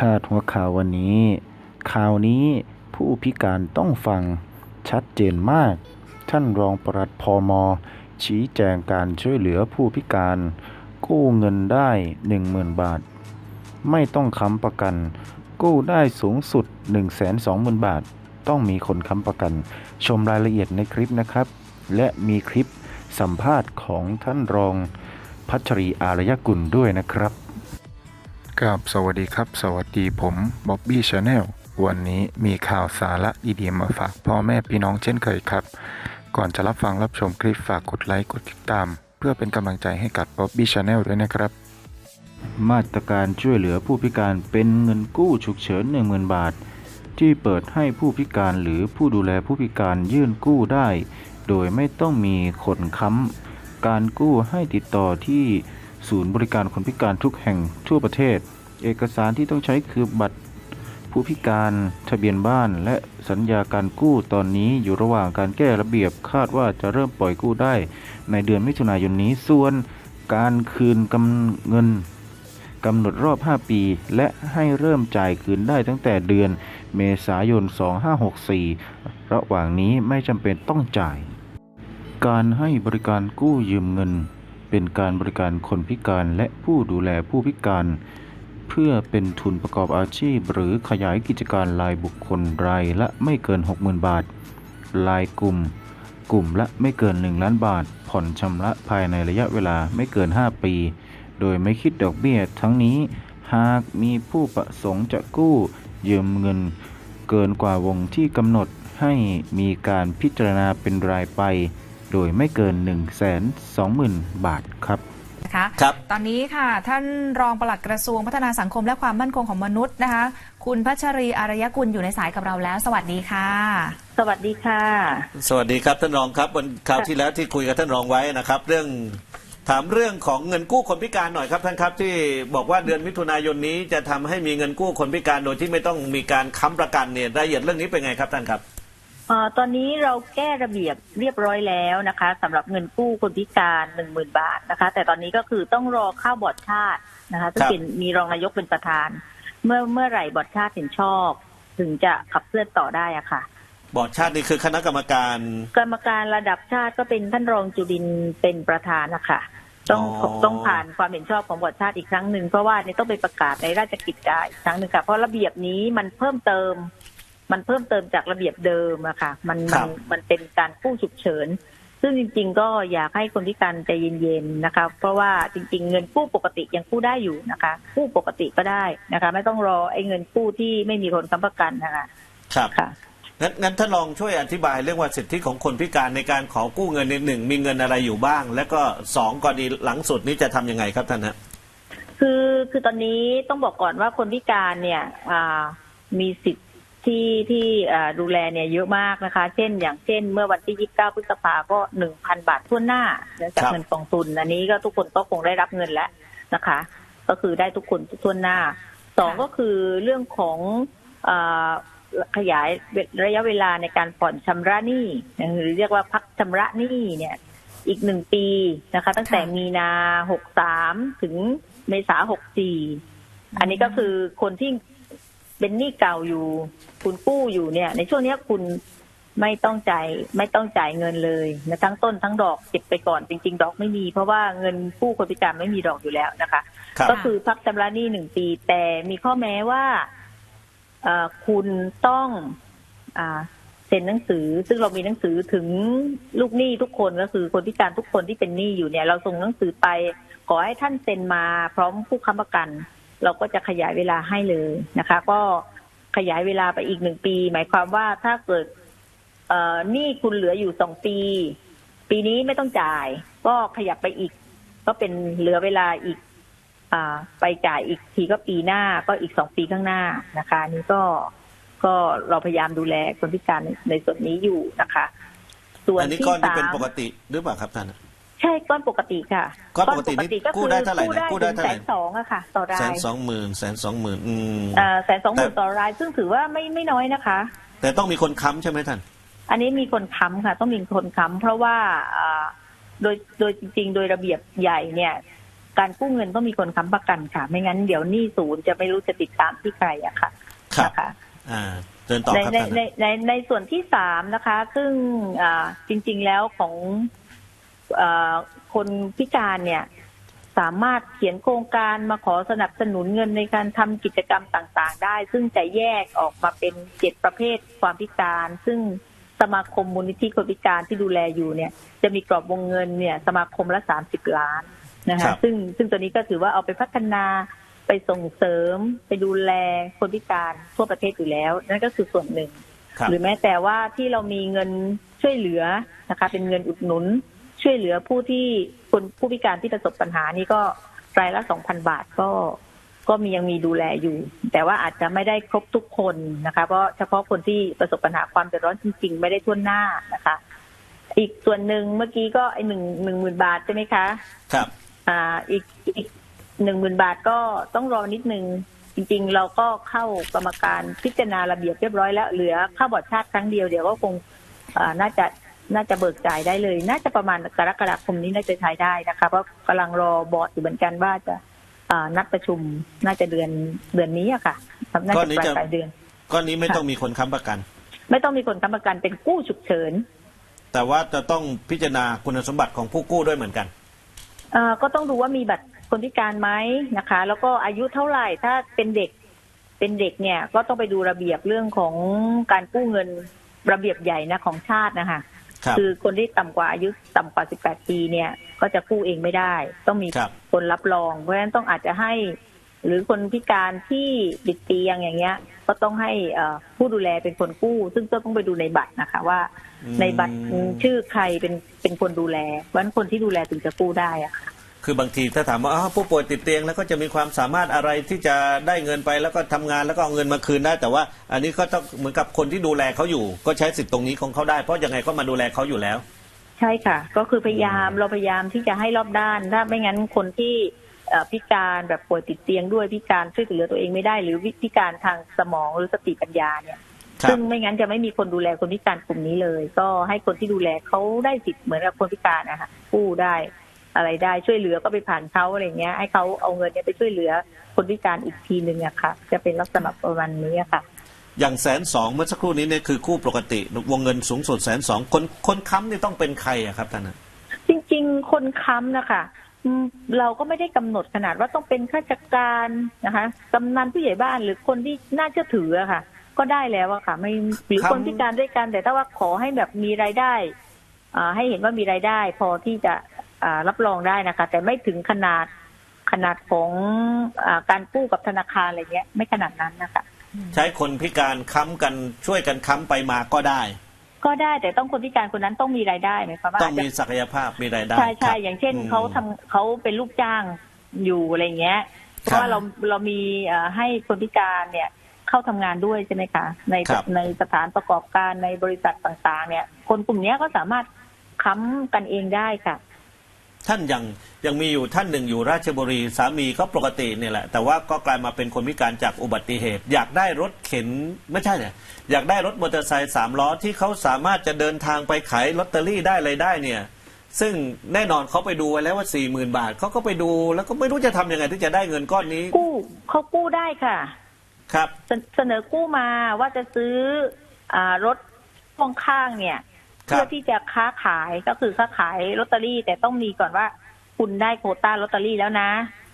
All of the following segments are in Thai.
พาดหัวข่าววันนี้ ข่าวนี้ผู้พิการต้องฟังชัดเจนมาก ท่านรองปลัดพมชี้แจงการช่วยเหลือผู้พิการ กู้เงินได้ 10,000 บาท ไม่ต้องค้ำประกัน กู้ได้สูงสุด 120,000 บาท ต้องมีคนค้ำประกัน ชมรายละเอียดในคลิปนะครับ และมีคลิปสัมภาษณ์ของท่านรองพัชรีอารยกุลด้วยนะครับ กับสวัสดีครับ สวัสดีผมบ๊อบบี้ชาแนลวันนี้มีข่าวสาระดีๆมาฝากพ่อแม่พี่น้องเช่นเคยครับ ก่อนจะรับฟังรับชมคลิปฝากกดไลค์กดติดตาม เพื่อเป็นกำลังใจให้กับบ๊อบบี้ชาแนลด้วยนะครับ มาตรการช่วยเหลือผู้พิการเป็นเงินกู้ฉุกเฉิน 10,000 บาท ที่เปิดให้ผู้พิการหรือผู้ดูแลผู้พิการยื่นกู้ได้ โดยไม่ต้องมีคนค้ำการกู้ให้ติดต่อที่ ศูนย์บริการคนพิการทุกแห่งทั่วประเทศ เอกสารที่ต้องใช้คือบัตร ผู้พิการทะเบียนบ้าน และสัญญาการกู้ตอนนี้อยู่ระหว่างการแก้ระเบียบคาดว่าจะเริ่มปล่อยกู้ได้ ในเดือนมิถุนายนนี้ส่วนการคืนกำเงินกำหนดรอบ 5 ปี และให้เริ่มจ่ายคืนได้ตั้งแต่เดือนเมษายน 2564 ระหว่างนี้ไม่จำเป็นต้องจ่าย การให้บริการกู้ยืมเงิน เป็นการบริการคนพิการและผู้ดูแลผู้พิการ เพื่อเป็นทุนประกอบอาชีพ หรือขยายกิจการรายบุคคลรายละไม่เกิน 60,000 บาท รายกลุ่ม กลุ่มละไม่เกิน 1 ล้านบาท ผ่อนชำระภายในระยะเวลาไม่เกิน 5 ปี โดยไม่คิดดอกเบี้ย ทั้งนี้หากมีผู้ประสงค์จะกู้ยืมเงิน เกินกว่าวงที่กำหนดให้มีการพิจารณาเป็นรายไป โดยไม่เกิน 1 2 0 0 0 0 บาทครับนะคะครับ ตอนนี้ค่ะ ท่านรองปลัดกระทรวงพัฒนาสังคมและความมั่นคงของมนุษย์นะคะ คุณพัชรีอารยกุลอยู่ในสายกับเราแล้ว สวัสดีค่ะ สวัสดีค่ะ สวัสดีครับท่านรองครับวันคราวที่แล้วที่คุยกับท่านรองไว้นะครับ เรื่องถามเรื่องของเงินกู้คนพิการหน่อยครับท่านครับที่บอกว่าเดือนมิถุนายนนี้จะทำให้มีเงินกู้คนพิการโดยที่ไม่ต้องมีการค้ำประกันเนี่ยรายละเอียดเรื่องนี้เป็นไงครับท่านครับเอ่อตอนนี้เราแก้ระเบียบเรียบร้อยแล้วนะคะสำหรับเงินกู้คนพิการหนึ่งหมื่นบาทนะคะ แต่ตอนนี้ก็คือต้องรอเข้าบอร์ดชาตินะคะซึ่งครับเป็นมีรองนายกเป็นประธาน เมื่อเมื่อไหร่บอร์ดชาติเห็นชอบ ถึงจะขับเคลื่อนต่อได้อะค่ะ บอร์ดชาตินี่คือคณะกรรมการ กรรมการระดับชาติก็เป็นท่านรองจุรินทร์เป็นประธานนะคะต้องอ๋อต้องผ่านความเห็นชอบของบอร์ดชาติอีกครั้งหนึ่งเพราะว่าเนี่ยต้องไปประกาศในราชกิจจาอีกครั้งหนึ่งค่ะเพราะระเบียบนี้มันเพิ่มเติม มันเพิ่มเติมจากระเบียบเดิมอะค่ะมันครัมันบมันเป็นการกู้ฉุกเฉิน ซึ่งจริง ๆ ก็อยากให้คนพิการใจเย็นๆนะคะ เพราะว่าจริง ๆ เงินกู้ปกติยังกู้ได้อยู่นะคะกู้ปกติก็ได้นะคะ ไม่ต้องรอไอ้เงินกู้ที่ไม่มีคนค้ำประกันนะคะครับค่ะงั้นงั้นท่านรองช่วยอธิบายเรื่องว่าสิทธิของคนพิการในการขอกู้เงินในหนึ่งมีเงินอะไรอยู่บ้าง แล้วก็สองกรณีหลังสุดนี้จะทำยังไงครับท่านฮะคือคือตอนนี้ต้องบอกก่อนว่าคนพิการเนี่ยอ่ามีสิทธิ์ ที่ที่ดูแลเนี่ยเยอะมากนะคะ เช่น อย่างเช่น เมื่อวันที่ 29 พฤษภาก็ 1,000 บาททั่วหน้าจากเงินกองทุน อันนี้ก็ทุกคนก็คงได้รับเงินแล้วนะคะ ก็คือได้ทุกคนทั่วหน้า สองก็คือเรื่องของอขยายระยะเวลาในการผ่อนชำระหนี้หรือเรียกว่าพักชำระหนี้เนี่ย อีกหนึ่งปีนะคะ ตั้งแต่มีนาหกสามถึงเมษาหกสี่อันนี้ก็คือคนที่ เป็นหนี้เก่าอยู่ คุณกู้อยู่เนี่ย ในช่วงเนี้ยคุณไม่ต้องจ่ายไม่ต้องจ่ายเงินเลยนะทั้งต้นทั้งดอกเก็บไปก่อนจริง ๆ ดอกไม่มี เพราะว่าเงินกู้คนพิการไม่มีดอกอยู่แล้วนะคะครับก็คือพักชำระหนี้หนึ่งปี แต่มีข้อแม้ว่าเอ่อคุณต้องอ่าเซ็นหนังสือ ซึ่งเรามีหนังสือถึงลูกหนี้ทุกคนก็คือคนพิการทุกคนที่เป็นหนี้อยู่เนี่ย เราส่งหนังสือไป ขอให้ท่านเซ็นมาพร้อมผู้ค้ำประกัน เราก็จะขยายเวลาให้เลยนะคะ ก็ขยายเวลาไปอีกหนึ่งปี หมายความว่าถ้าเกิดเอ่อหนี้คุณเหลืออยู่สองปี ปีนี้ไม่ต้องจ่าย ก็ขยับไปอีก ก็เป็นเหลือเวลาอีก อ่า ไปจ่ายอีกทีก็ปีหน้าก็อีกสองปีข้างหน้านะคะอันนี่ก็ก็เราพยายามดูแลคนพิการในในส่วนนี้อยู่นะคะ ส่วนอันนี้ที่ก้อนที่สาเป็นม ปกติหรือเปล่าครับท่าน ใช่ก้อนปกติค่ะก้อนปกตินี่ก็กู้คือได้เท่าไหร่กู้นะได้กู้ได้ถึงเท่าแสไหร่นสองอะค่ะ ต่อราแสนยสองหมื่นแสนสองหมื่นอืมอ่าแสนสองหมื่นแต่ต่อราย ซึ่งถือว่าไม่ไม่น้อยนะคะ แต่ต้องมีคนค้ำใช่ไหมท่าน อันนี้มีคนค้ำค่ะ ต้องมีคนค้ำเพราะว่าอ่าโดยโดยจริงๆ โดยระเบียบใหญ่เนี่ย การกู้เงินต้องมีคนค้ำประกันค่ะ ไม่งั้นเดี๋ยวหนี้ศูนย์จะไม่รู้จะติดตามที่ใครอะค่ะครับนะคะอ่าเดินต่อในครับในท่านในในในส่วนที่สามนะคะ ซึ่งอ่าจริง ๆ แล้วของอา คนพิการเนี่ยสามารถเขียนโครงการมาขอสนับสนุนเงินในการทำกิจกรรมต่างๆ ได้ ซึ่งจะแยกออกมาเป็นเจ็ดประเภทความพิการ ซึ่งสมาคมมูลนิธิคนพิการที่ดูแลอยู่เนี่ย จะมีกรอบวงเงินเนี่ย สมาคมละสามสิบล้านนะครัคะบซึ่งซึ่งตัวนี้ก็ถือว่าเอาไปพัฒนาไปส่งเสริมไปดูแลคนพิการทั่วประเทศอยู่แล้ว นั่นก็คือส่วนหนึ่งครับหรือแม้แต่ว่าที่เรามีเงินช่วยเหลือนะคะ เป็นเงินอุดหนุน ช่วยเหลือผู้ที่คนผู้พิการที่ประสบปัญหานี่ก็รายละสองพันบาทก็ก็มียังมีดูแลอยู่ แต่ว่าอาจจะไม่ได้ครบทุกคนนะคะเพราะเฉพาะคนที่ประสบปัญหาความเดือดร้อนจริง ๆ ไม่ได้ทั่วหน้านะคะ อีกส่วนหนึ่งเมื่อกี้ก็ไอหนึ่งหนึ่งหมื่นบาทใช่ไหมคะ ครับ อ่าอีกอีกหนึ่งหมื่นบาทก็ต้องรอนิดนึงจริง ๆ เราก็เข้ากรรมการพิจารณาระเบียบเรียบร้อยแล้วเหลือค่าบอดชาติครั้งเดียวเดี๋ยวก็คงอ่าน่าจะ น่าจะเบิกจ่ายได้เลย น่าจะประมาณกรกฎาคมนี้น่าจะใช้ได้นะคะ เพราะกำลังรอบอร์ดอยู่เหมือนกันว่าจะอ่านัดประชุมน่าจะเดือนเดือนนี้อะค่ะน่าก้อจะนนี้ปลายจะปลายเดือนก้อนนี้ไม่ต้องมีคนค้ำประกัน ไม่ต้องมีคนค้ำประกันเป็นกู้ฉุกเฉิน แต่ว่าจะต้องพิจารณาคุณสมบัติของผู้กู้ด้วยเหมือนกันเอ่อก็ต้องดูว่ามีบัตรคนพิการไหมนะคะ แล้วก็อายุเท่าไหร่ถ้าเป็นเด็กเป็นเด็กเนี่ยก็ต้องไปดูระเบียบเรื่องของการกู้เงินระเบียบใหญ่นะของชาตินะคะ ครับอคนที่ต่ำกว่าอายุต่ำกว่า 18 ปีเนี่ย ก็จะกู้เองไม่ได้ ต้องมีครับคนรับรอง เพราะฉะนั้นต้องอาจจะให้ หรือคนพิการที่ติดเตียงอย่างเงี้ย ก็ต้องให้เอ่อผู้ดูแลเป็นคนกู้ ซึ่งก็ต้องไปดูในบัตรนะคะ ว่าอืมในบัตรชื่อใครเป็นเป็นคนดูแลเพราะฉะนั้นคนที่ดูแลถึงจะกู้ได้อะค่ะ คือบางทีถ้าถามว่าอ้าวผู้ป่วยติดเตียงแล้วก็จะมีความสามารถอะไรที่จะได้เงินไปแล้วก็ทำงานแล้วก็เอาเงินมาคืนได้ แต่ว่าอันนี้ก็ต้องเหมือนกับคนที่ดูแลเขาอยู่ ก็ใช้สิทธิ์ตรงนี้ของเขาได้เพราะยังไงก็มาดูแลเขาอยู่แล้ว ใช่ค่ะ ก็คือพยายามเราพยายามที่จะให้รอบด้านถ้าไม่งั้นคนที่เอ่อพิการแบบป่วยติดเตียงด้วยพิการช่วยเหลือตัวเองไม่ได้ หรือพิการทางสมองหรือสติปัญญาเนี่ย ครับ ซึ่งไม่งั้นจะไม่มีคนดูแลคนพิการกลุ่มนี้เลย ก็ให้คนที่ดูแลเขาได้สิทธิ์เหมือนกับคนพิการนะคะกู้ได้ อะไรได้ช่วยเหลือก็ไปผ่านเขาอะไรเงี้ย ให้เขาเอาเงินเนี้ยไปช่วยเหลือคนพิการอีกทีหนึ่งอะค่ะ จะเป็นลักษณะประมาณนี้อะค่ะอย่างแสนสองเมื่อสักครู่นี้เนี่ยคือกู้ปกติวงเงินสูงสุดแสนสองคนคนค้ำนี่ต้องเป็นใครอะครับท่านนะจริง ๆ คนค้ำนะคะอืมเราก็ไม่ได้กำหนดขนาดว่าต้องเป็นข้าราชการนะคะกำนันผู้ใหญ่บ้านหรือคนที่น่าเชื่อถืออะค่ะ ก็ได้แล้วอะค่ะ ไม่หรือคนพิการด้วยกันแต่ถ้าว่าขอให้แบบมีรายได้อ่าให้เห็นว่ามีรายได้ พอที่จะอ่า รับรองได้นะคะ แต่ไม่ถึงขนาดขนาดของอาการกู้กับธนาคารอะไรเงี้ย ไม่ขนาดนั้นนะคะใช้คนพิการค้ำกันช่วยกันค้ำไปมาก็ได้ ก็ได้แต่ต้องคนพิการคนนั้นต้องมีรายได้ไหมคะว่าต้องอาจจะมีศักยภาพมีรายได้ใช่ใช่ครับอย่างเช่นมเขาทำเขาเป็นลูกจ้างอยู่อะไรเงี้ย เพครับราะว่าเราเรามีเอ่อให้คนพิการเนี่ยเข้าทำงานด้วยใช่ไหมคะในครับในสถานประกอบการในบริษัทต่าง ๆ เนี่ย คนกลุ่มเนี้ยก็สามารถค้ำกันเองได้ค่ะ ท่านยังยังมีอยู่ท่านหนึ่งอยู่ราชบุรีสามีก็ปกติเนี่ยแหละ แต่ว่าก็กลายมาเป็นคนพิการจากอุบัติเหตุ อยากได้รถเข็นไม่ใช่เนี่ยอยากได้รถมอเตอร์ไซค์สามล้อที่เขาสามารถจะเดินทางไปขายลอตเตอรี่ได้อะไรได้เนี่ยซึ่งแน่นอนเขาไปดูไว้แล้วว่าสี่หมื่นบาทเขาก็ไปดูแล้วก็ไม่รู้จะทำยังไงที่จะได้เงินก้อนนี้ กู้เขากู้ได้ค่ะ ครับเสเสนอกู้มาว่าจะซื้ออ่ารถพ่วงข้างเนี่ยครับ เพื่อที่จะค้าขายก็คือค้าขายลอตเตอรี่ แต่ต้องมีก่อนว่า คุณได้โควต้าลอตเตอรี่แล้วนะ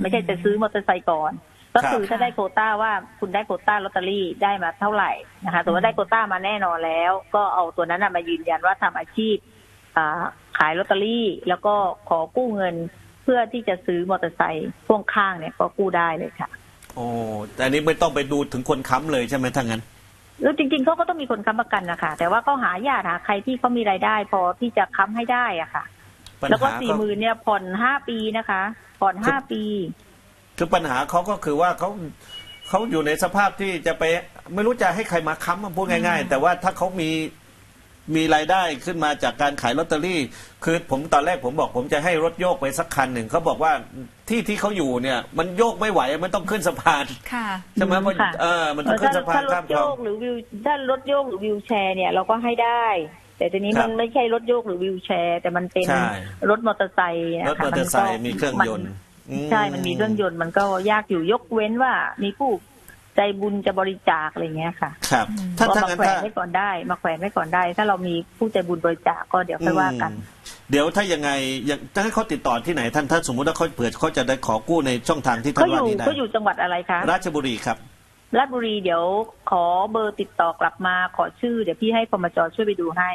ไม่ใช่จะซื้อมอเตอร์ไซค์ก่อน ก็คือถ้าได้โควต้าว่าคุณได้โควต้าลอตเตอรี่ได้มาเท่าไหร่นะคะสมมติว่าได้โควต้ามาแน่นอนแล้ว ก็เอาตัวนั้นนะมายืนยันว่าทำอาชีพอ่าขายลอตเตอรี่ แล้วก็ขอกู้เงินเพื่อที่จะซื้อมอเตอร์ไซค์พ่วงข้างเนี่ยก็กู้ได้เลยค่ะ โอ้แต่อันนี้ไม่ต้องไปดูถึงคนค้ำเลยใช่ไหมถ้างั้น แล้วจริงๆเขาก็ต้องมีคนค้ำประกันนะคะแต่ว่าก็หาญาติหาใครที่เขามีรายได้ พอที่จะค้ำให้ได้อะค่ะ ปัญแล้วก็หาสี่ก็หมื่นเนี่ยผ่อนห้าปีนะคะ ผ่อนห้าปี คือปัญหาเขาก็คือว่าเขาเขาอยู่ในสภาพที่จะไป ไม่รู้จะให้ใครมาค้ำมาพูดง่าย ๆ แต่ว่าถ้าเขามี มีรายได้ขึ้นมาจากการขายลอตเตอรี่ คือผมตอนแรกผมบอกผมจะให้รถโยกไปสักคันหนึ่งเขาบอกว่าที่ที่เขาอยู่เนี่ย มันโยกไม่ไหวมันต้องขึ้นสะพานค่ะใช่ไหมเพราะค่ะเออมันต้องขึ้นถ้าสะพาถ้านรข้าถมคโยลอง กหรือวิวถ้ารถโยกหรือวิวแชร์เนี่ยเราก็ให้ได้ แต่ทีนี้ครัมับนไม่ใช่รถโยกหรือวิวแชร์ แต่มันเป็นใช่ รถมอเตอร์ไซค์นะรถคะมอเตอร์ไซค์มีเครื่องยนต์อืมใช่มันมีเครื่องยนต์มันก็ยากอยู่ยกเว้นว่ามีผู้ ใจบุญจะบริจาคอะไรเงี้ยค่ะครับ ถ้าก็ถ้ามางั้นแขวถ้านไว้ก่อนได้ มาแขวนไว้ก่อนได้ ถ้าเรามีผู้ใจบุญบริจาคก็เดี๋ยวค่อยว่ากัน อืมเดี๋ยวถ้ายังไงอยากจะให้เขาติดต่อที่ไหนท่านถ้าสมมุติว่าเขาเผื่อเขาจะได้ขอกู้ในช่องทางที่ท่าเขานอว่ายู่นี้ได้เขาอยู่จังหวัดอะไรคะราชบุรีครับ ราชบุรีเดี๋ยวขอเบอร์ติดต่อกลับมาขอชื่อ เดี๋ยวพี่ให้พมจช่วยไปดูให้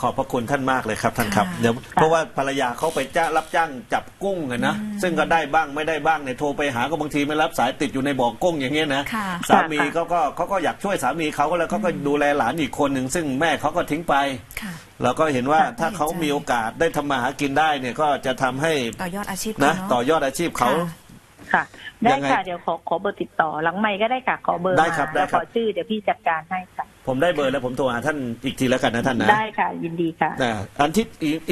ขอบพระคุณท่านมากเลยครับท่านครับค่ะเดี๋ยวเพราะว่าภรรยาเขาไปจ้างรับจ้างจับกุ้งอะนะอืมซึ่งก็ได้บ้างไม่ได้บ้างเนี่ยโทรไปหาก็บางทีไม่รับสายติดอยู่ในบ่อกุ้งอย่างเงี้ยนะค่ะสามีเขาก็เขาก็อยากช่วยสามีเขาก็เลยเขาก็ดูแลหลานอีกคนหนึ่งซึ่งแม่เขาก็ทิ้งไปค่ะเราก็เห็นว่าค่ะถ้าเขาเห็นใจมีโอกาสได้ทำมาหากินได้เนี่ยก็จะทำให้ต่อยอดอาชีพนะเขาเนต่อยอดอาชีพเขา ค่ะค่ะ ได้ยังไง ค่ะเดี๋ยวขอขอเบอร์ติดต่อหลังไม่ก็ได้ค่ะ ขอเบอร์ได้มาครับได้แล้วครัขบ อชื่อเดี๋ยวพี่จัดการให้ค่ะ ผมได้เบอร์แล้วผมโทรหาท่านอีกทีแล้วกันนะท่านนะได้ค่ะยินดีค่ะ นะอันที่อีก